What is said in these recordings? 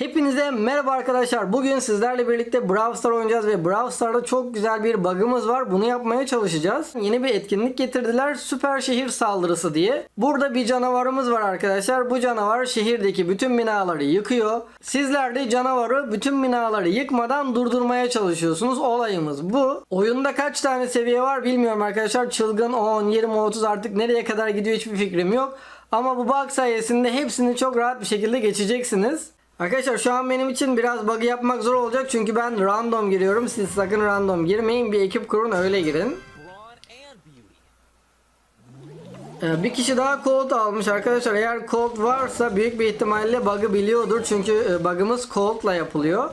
Hepinize merhaba arkadaşlar. Bugün sizlerle birlikte Brawl Stars oynayacağız ve Brawl Stars'ta çok güzel bir bug'ımız var. Bunu yapmaya çalışacağız. Yeni bir etkinlik getirdiler. Süper şehir saldırısı diye. Burada bir canavarımız var arkadaşlar. Bu canavar şehirdeki bütün binaları yıkıyor. Sizler de canavarı bütün binaları yıkmadan durdurmaya çalışıyorsunuz. Olayımız bu. Oyunda kaç tane seviye var bilmiyorum arkadaşlar. Çılgın 10, 20, 30 artık nereye kadar gidiyor hiçbir fikrim yok. Ama bu bug sayesinde hepsini çok rahat bir şekilde geçeceksiniz. Arkadaşlar şu an benim için biraz bug yapmak zor olacak çünkü ben random giriyorum. Siz sakın random girmeyin. Bir ekip kurun öyle girin. Ee, bir kişi daha cold almış arkadaşlar. Eğer cold varsa büyük bir ihtimalle bug'ı biliyordur. Çünkü e, bug'ımız cold'la yapılıyor.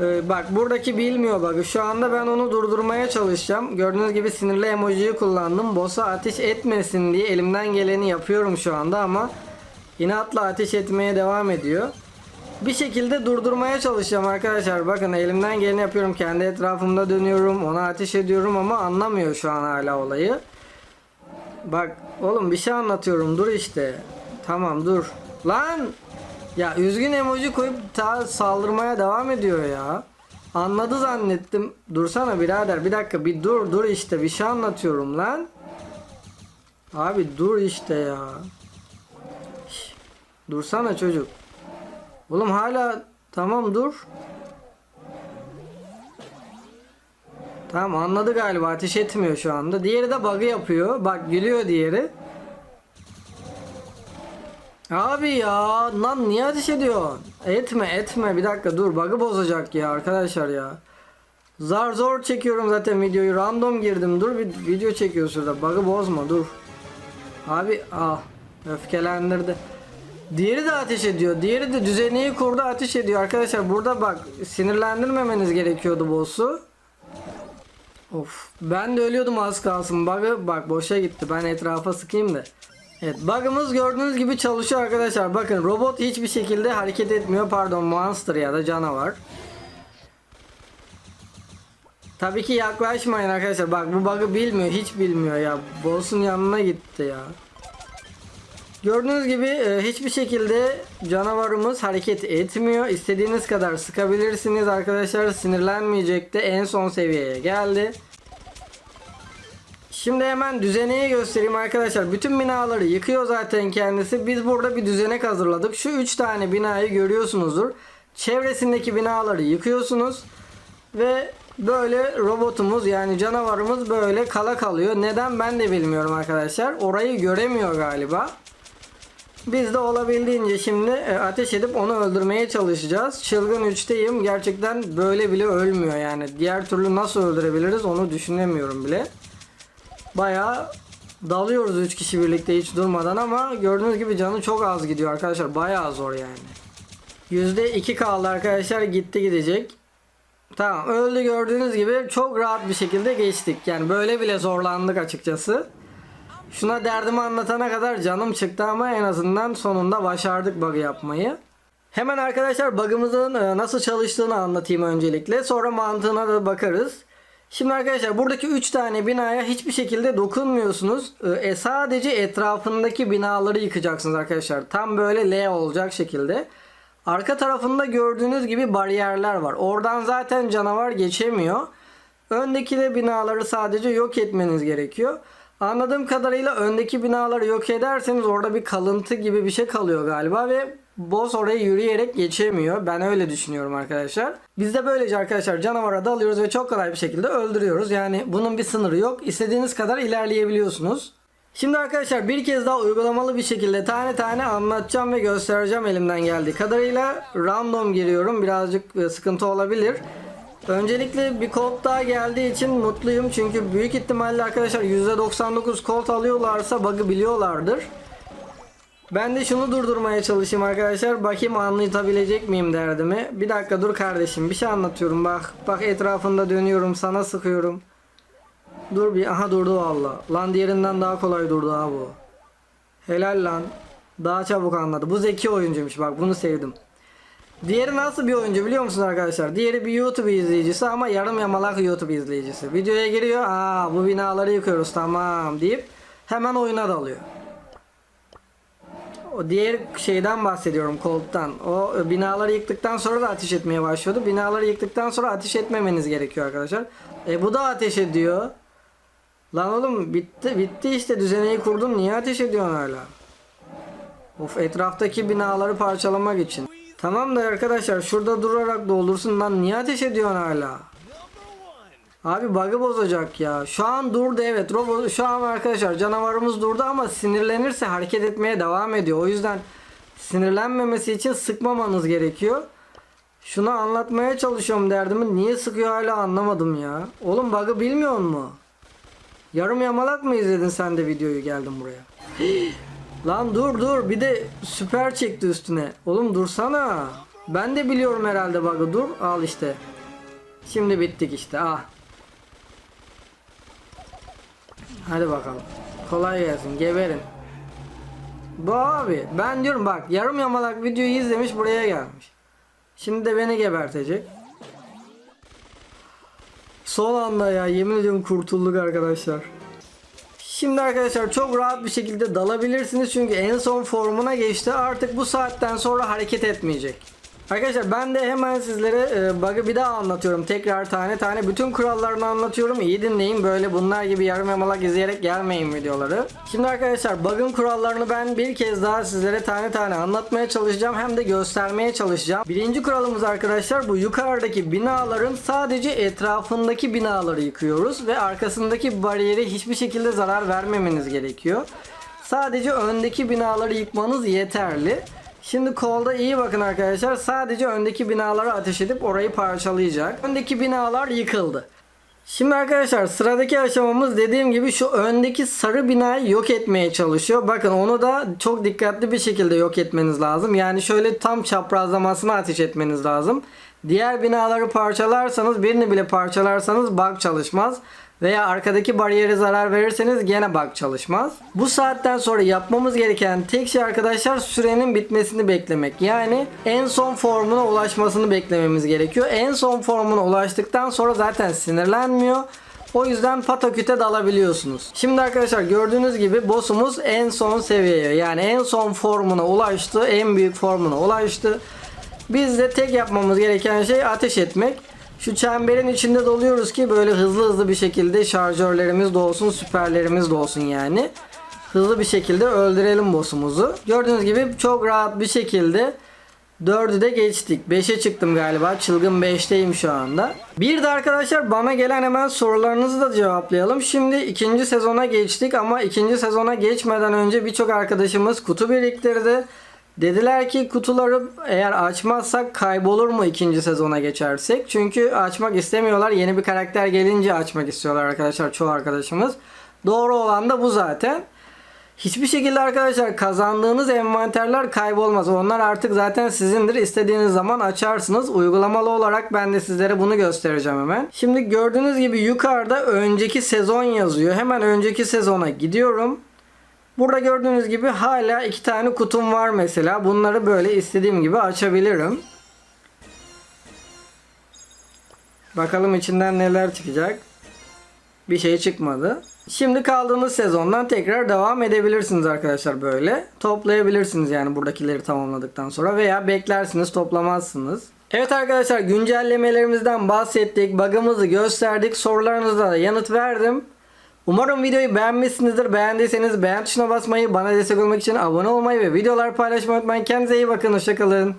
Ee, bak buradaki bilmiyor bug'ı. Şu anda ben onu durdurmaya çalışacağım. Gördüğünüz gibi sinirli emojiyi kullandım. Boss'a ateş etmesin diye elimden geleni yapıyorum şu anda ama inatla ateş etmeye devam ediyor. Bir şekilde durdurmaya çalışacağım arkadaşlar. Bakın elimden geleni yapıyorum. Kendi etrafımda dönüyorum. Ona ateş ediyorum ama anlamıyor şu an hala olayı. Bak oğlum bir şey anlatıyorum. Dur işte. Tamam dur. Lan! Ya üzgün emoji koyup ta saldırmaya devam ediyor ya. Anladı zannettim. Dursana birader. Bir dakika bir dur dur işte. Bir şey anlatıyorum lan. Abi dur işte ya. Dursana çocuk. Oğlum hala tamam dur. Tamam anladı galiba ateş etmiyor şu anda. Diğeri de bug'ı yapıyor. Bak gülüyor diğeri. Abi ya lan niye ateş ediyorsun? Etme etme bir dakika dur bug'ı bozacak ya arkadaşlar ya. Zar zor çekiyorum zaten videoyu random girdim dur bir video çekiyor şurada bug'ı bozma dur. Abi ah öfkelendirdi. Diğeri de ateş ediyor. Diğeri de düzeneyi kurdu ateş ediyor. Arkadaşlar burada bak sinirlendirmemeniz gerekiyordu boss'u. Of ben de ölüyordum az kalsın. Bug'ı bak boşa gitti. Ben etrafa sıkayım da. Evet bug'ımız gördüğünüz gibi çalışıyor arkadaşlar. Bakın robot hiçbir şekilde hareket etmiyor. Pardon monster ya da canavar. Tabii ki yaklaşmayın arkadaşlar. Bak bu bug'ı bilmiyor. Hiç bilmiyor ya. Boss'un yanına gitti ya. Gördüğünüz gibi e, hiçbir şekilde canavarımız hareket etmiyor. İstediğiniz kadar sıkabilirsiniz arkadaşlar. Sinirlenmeyecek de en son seviyeye geldi. Şimdi hemen düzeneyi göstereyim arkadaşlar. Bütün binaları yıkıyor zaten kendisi. Biz burada bir düzenek hazırladık. Şu 3 tane binayı görüyorsunuzdur. Çevresindeki binaları yıkıyorsunuz. Ve böyle robotumuz yani canavarımız böyle kala kalıyor. Neden ben de bilmiyorum arkadaşlar. Orayı göremiyor galiba. Biz de olabildiğince şimdi e, ateş edip onu öldürmeye çalışacağız. Çılgın 3'teyim. Gerçekten böyle bile ölmüyor yani. Diğer türlü nasıl öldürebiliriz onu düşünemiyorum bile. Bayağı dalıyoruz 3 kişi birlikte hiç durmadan ama gördüğünüz gibi canı çok az gidiyor arkadaşlar. Bayağı zor yani. %2 kaldı arkadaşlar gitti gidecek. Tamam öldü gördüğünüz gibi çok rahat bir şekilde geçtik. Yani böyle bile zorlandık açıkçası. Şuna derdimi anlatana kadar canım çıktı ama en azından sonunda başardık bug yapmayı. Hemen arkadaşlar bug'ımızın e, nasıl çalıştığını anlatayım öncelikle. Sonra mantığına da bakarız. Şimdi arkadaşlar buradaki 3 tane binaya hiçbir şekilde dokunmuyorsunuz. E, sadece etrafındaki binaları yıkacaksınız arkadaşlar. Tam böyle L olacak şekilde. Arka tarafında gördüğünüz gibi bariyerler var. Oradan zaten canavar geçemiyor. Öndeki de binaları sadece yok etmeniz gerekiyor. Anladığım kadarıyla öndeki binaları yok ederseniz orada bir kalıntı gibi bir şey kalıyor galiba ve boss oraya yürüyerek geçemiyor. Ben öyle düşünüyorum arkadaşlar. Biz de böylece arkadaşlar canavara dalıyoruz ve çok kolay bir şekilde öldürüyoruz. Yani bunun bir sınırı yok. İstediğiniz kadar ilerleyebiliyorsunuz. Şimdi arkadaşlar bir kez daha uygulamalı bir şekilde tane tane anlatacağım ve göstereceğim elimden geldiği kadarıyla. Random giriyorum. Birazcık e, sıkıntı olabilir. Öncelikle bir kod daha geldiği için mutluyum. Çünkü büyük ihtimalle arkadaşlar %99 kod alıyorlarsa bug'ı biliyorlardır. Ben de şunu durdurmaya çalışayım arkadaşlar. Bakayım anlatabilecek miyim derdimi. Bir dakika dur kardeşim. Bir şey anlatıyorum bak. Bak etrafında dönüyorum. Sana sıkıyorum. Dur bir. Aha durdu valla. Lan diğerinden daha kolay durdu ha bu. Helal lan. Daha çabuk anladı. Bu zeki oyuncuymuş bak bunu sevdim. Diğeri nasıl bir oyuncu biliyor musunuz arkadaşlar? Diğeri bir YouTube izleyicisi ama yarım yamalak YouTube izleyicisi. Videoya giriyor. Aa bu binaları yıkıyoruz tamam deyip hemen oyuna dalıyor. O diğer şeyden bahsediyorum Colt'tan. O e, binaları yıktıktan sonra da ateş etmeye başlıyordu. Binaları yıktıktan sonra ateş etmemeniz gerekiyor arkadaşlar. E bu da ateş ediyor. Lan oğlum bitti bitti işte düzeneyi kurdun niye ateş ediyorsun hala? Of etraftaki binaları parçalamak için. Tamam da arkadaşlar şurada durarak doldursun lan niye ateş ediyorsun hala? Abi bug'ı bozacak ya. Şu an durdu evet. Robot şu an arkadaşlar canavarımız durdu ama sinirlenirse hareket etmeye devam ediyor. O yüzden sinirlenmemesi için sıkmamanız gerekiyor. Şunu anlatmaya çalışıyorum derdimi. Niye sıkıyor hala anlamadım ya. Oğlum bug'ı bilmiyor mu? Yarım yamalak mı izledin sen de videoyu geldin buraya? Lan dur dur bir de süper çekti üstüne. Oğlum dursana. Ben de biliyorum herhalde bug'ı dur. Al işte. Şimdi bittik işte ah. Hadi bakalım. Kolay gelsin. Geberin. Bu abi. Ben diyorum bak yarım yamalak videoyu izlemiş buraya gelmiş. Şimdi de beni gebertecek. Son anda ya yemin ediyorum kurtulduk arkadaşlar. Şimdi arkadaşlar çok rahat bir şekilde dalabilirsiniz çünkü en son formuna geçti. Artık bu saatten sonra hareket etmeyecek. Arkadaşlar ben de hemen sizlere e, bug'ı bir daha anlatıyorum. Tekrar tane tane bütün kurallarını anlatıyorum. İyi dinleyin böyle bunlar gibi yarım yamalak izleyerek gelmeyin videoları. Şimdi arkadaşlar bug'ın kurallarını ben bir kez daha sizlere tane tane anlatmaya çalışacağım. Hem de göstermeye çalışacağım. Birinci kuralımız arkadaşlar bu yukarıdaki binaların sadece etrafındaki binaları yıkıyoruz. Ve arkasındaki bariyere hiçbir şekilde zarar vermemeniz gerekiyor. Sadece öndeki binaları yıkmanız yeterli. Şimdi kolda iyi bakın arkadaşlar. Sadece öndeki binalara ateş edip orayı parçalayacak. Öndeki binalar yıkıldı. Şimdi arkadaşlar sıradaki aşamamız dediğim gibi şu öndeki sarı binayı yok etmeye çalışıyor. Bakın onu da çok dikkatli bir şekilde yok etmeniz lazım. Yani şöyle tam çaprazlamasına ateş etmeniz lazım. Diğer binaları parçalarsanız birini bile parçalarsanız bug çalışmaz. Veya arkadaki bariyere zarar verirseniz gene bug çalışmaz. Bu saatten sonra yapmamız gereken tek şey arkadaşlar sürenin bitmesini beklemek. Yani en son formuna ulaşmasını beklememiz gerekiyor. En son formuna ulaştıktan sonra zaten sinirlenmiyor. O yüzden pataküte dalabiliyorsunuz. Şimdi arkadaşlar gördüğünüz gibi boss'umuz en son seviyeye yani en son formuna ulaştı. En büyük formuna ulaştı. Biz de tek yapmamız gereken şey ateş etmek. Şu çemberin içinde doluyoruz ki böyle hızlı hızlı bir şekilde şarjörlerimiz de olsun, süperlerimiz de olsun yani. Hızlı bir şekilde öldürelim boss'umuzu. Gördüğünüz gibi çok rahat bir şekilde 4'ü de geçtik. 5'e çıktım galiba. Çılgın 5'teyim şu anda. Bir de arkadaşlar bana gelen hemen sorularınızı da cevaplayalım. Şimdi ikinci sezona geçtik ama ikinci sezona geçmeden önce birçok arkadaşımız kutu biriktirdi. Dediler ki kutuları eğer açmazsak kaybolur mu ikinci sezona geçersek? Çünkü açmak istemiyorlar. Yeni bir karakter gelince açmak istiyorlar arkadaşlar çoğu arkadaşımız. Doğru olan da bu zaten. Hiçbir şekilde arkadaşlar kazandığınız envanterler kaybolmaz. Onlar artık zaten sizindir. İstediğiniz zaman açarsınız. Uygulamalı olarak ben de sizlere bunu göstereceğim hemen. Şimdi gördüğünüz gibi yukarıda önceki sezon yazıyor. Hemen önceki sezona gidiyorum. Burada gördüğünüz gibi hala iki tane kutum var mesela. Bunları böyle istediğim gibi açabilirim. Bakalım içinden neler çıkacak. Bir şey çıkmadı. Şimdi kaldığınız sezondan tekrar devam edebilirsiniz arkadaşlar böyle. Toplayabilirsiniz yani buradakileri tamamladıktan sonra veya beklersiniz toplamazsınız. Evet arkadaşlar güncellemelerimizden bahsettik. Bug'ımızı gösterdik. Sorularınıza da yanıt verdim. Umarım videoyu beğenmişsinizdir. Beğendiyseniz beğen tuşuna basmayı, bana destek olmak için abone olmayı ve videolar paylaşmayı unutmayın. Kendinize iyi bakın. Hoşçakalın.